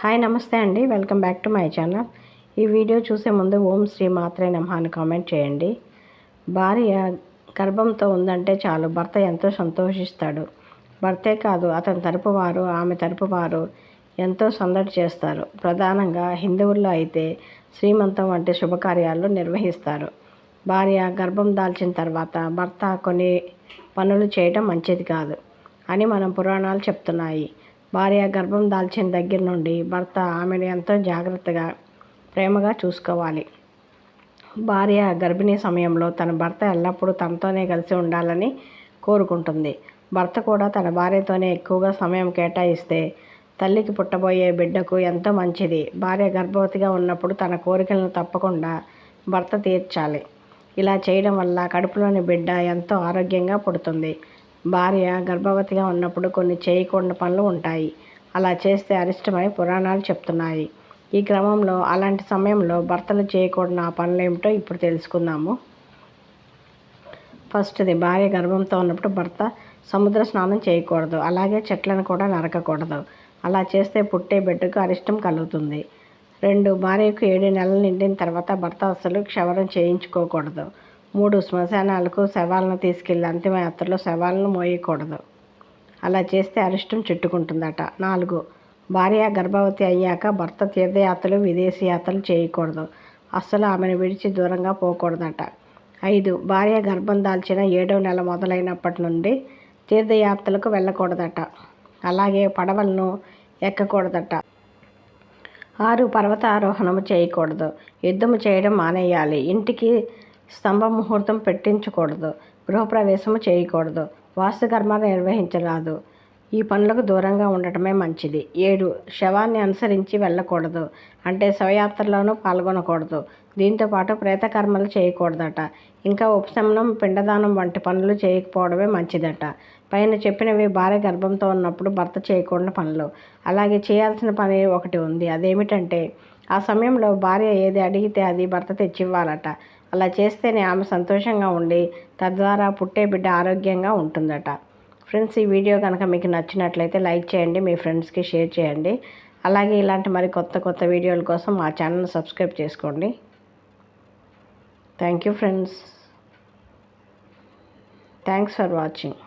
Hi నమస్తే అండి. Welcome back to my channel. ఈ వీడియో చూసే ముందు ఓం శ్రీ మాత్రే నమః అని కామెంట్ చేయండి. భార్య గర్భంతో ఉందంటే చాలు భర్త ఎంతో సంతోషిస్తాడు. భర్తే కాదు అతని తరపు వారు ఆమె తరపు వారు ఎంతో సందడి చేస్తారు. ప్రధానంగా హిందువుల్లో అయితే శ్రీమంతం వంటి శుభకార్యాలు నిర్వహిస్తారు. భార్య గర్భం దాల్చిన తర్వాత భర్త కొన్ని పనులు చేయడం మంచిది కాదు అని మనం పురాణాలు చెప్తున్నాయి. భార్య గర్భం దాల్చిన దగ్గర నుండి భర్త ఆమెను ఎంతో జాగ్రత్తగా ప్రేమగా చూసుకోవాలి. భార్య గర్భిణీ సమయంలో తన భర్త ఎల్లప్పుడూ తనతోనే కలిసి ఉండాలని కోరుకుంటుంది. భర్త కూడా తన భార్యతోనే ఎక్కువగా సమయం కేటాయిస్తే తల్లికి పుట్టబోయే బిడ్డకు ఎంతో మంచిది. భార్య గర్భవతిగా ఉన్నప్పుడు తన కోరికలను తప్పకుండా భర్త తీర్చాలి. ఇలా చేయడం వల్ల కడుపులోని బిడ్డ ఎంతో ఆరోగ్యంగా పుడుతుంది. భార్య గర్భవతిగా ఉన్నప్పుడు కొన్ని చేయకూడని పనులు ఉంటాయి. అలా చేస్తే అరిష్టమై పురాణాలు చెప్తున్నాయి. ఈ క్రమంలో అలాంటి సమయంలో భర్తలు చేయకూడని ఆ పనులు ఏమిటో ఇప్పుడు తెలుసుకుందాము. ఫస్ట్ది భార్య గర్భంతో ఉన్నప్పుడు భర్త సముద్ర స్నానం చేయకూడదు. అలాగే చెట్లను కూడా నరకకూడదు. అలా చేస్తే పుట్టే బిడ్డకు అరిష్టం కలుగుతుంది. రెండు భార్యకు ఏడు నెలలు నిండిన తర్వాత భర్త అసలు క్షవరం చేయించుకోకూడదు. మూడు శ్మశానాలకు శవాలను తీసుకెళ్ళి అంతిమయాత్రలో శవాలను మోయకూడదు. అలా చేస్తే అరిష్టం చుట్టుకుంటుందట. నాలుగు భార్య గర్భవతి అయ్యాక భర్త తీర్థయాత్రలు విదేశీ యాత్రలు చేయకూడదు. అస్సలు ఆమెను విడిచి దూరంగా పోకూడదట. ఐదు భార్య గర్భం దాల్చిన ఏడవ నెల మొదలైనప్పటి నుండి తీర్థయాత్రలకు వెళ్ళకూడదట. అలాగే పడవలను ఎక్కకూడదట. ఆరు పర్వతారోహణము చేయకూడదు. యుద్ధము చేయడం మానేయాలి. ఇంటికి స్తంభ ముహూర్తం పెట్టించకూడదు. గృహప్రవేశము చేయకూడదు. వాస్తుకర్మాలు నిర్వహించరాదు. ఈ పనులకు దూరంగా ఉండటమే మంచిది. ఏడు. శవాన్ని అనుసరించి వెళ్ళకూడదు. అంటే శవయాత్రలోనూ పాల్గొనకూడదు. దీంతో పాటు ప్రేతకర్మలు చేయకూడదట. ఇంకా ఉపశమనం పిండదానం వంటి పనులు చేయకపోవడమే మంచిదట. పైన చెప్పినవి భార్య గర్భంతో ఉన్నప్పుడు భర్త చేయకూడని పనులు. అలాగే చేయాల్సిన పని ఒకటి ఉంది. అదేమిటంటే ఆ సమయంలో భార్య ఏది అడిగితే అది భర్త తెచ్చివ్వాలట. అలా చేస్తేనే ఆమె సంతోషంగా ఉండి తద్వారా పుట్టే బిడ్డ ఆరోగ్యంగా ఉంటుందట. ఫ్రెండ్స్ ఈ వీడియో కనుక మీకు నచ్చినట్లయితే లైక్ చేయండి మీ ఫ్రెండ్స్కి షేర్ చేయండి. అలాగే ఇలాంటి మరి కొత్త కొత్త వీడియోల కోసం మా ఛానల్ సబ్స్క్రైబ్ చేసుకోండి. Thank you friends. Thanks for watching.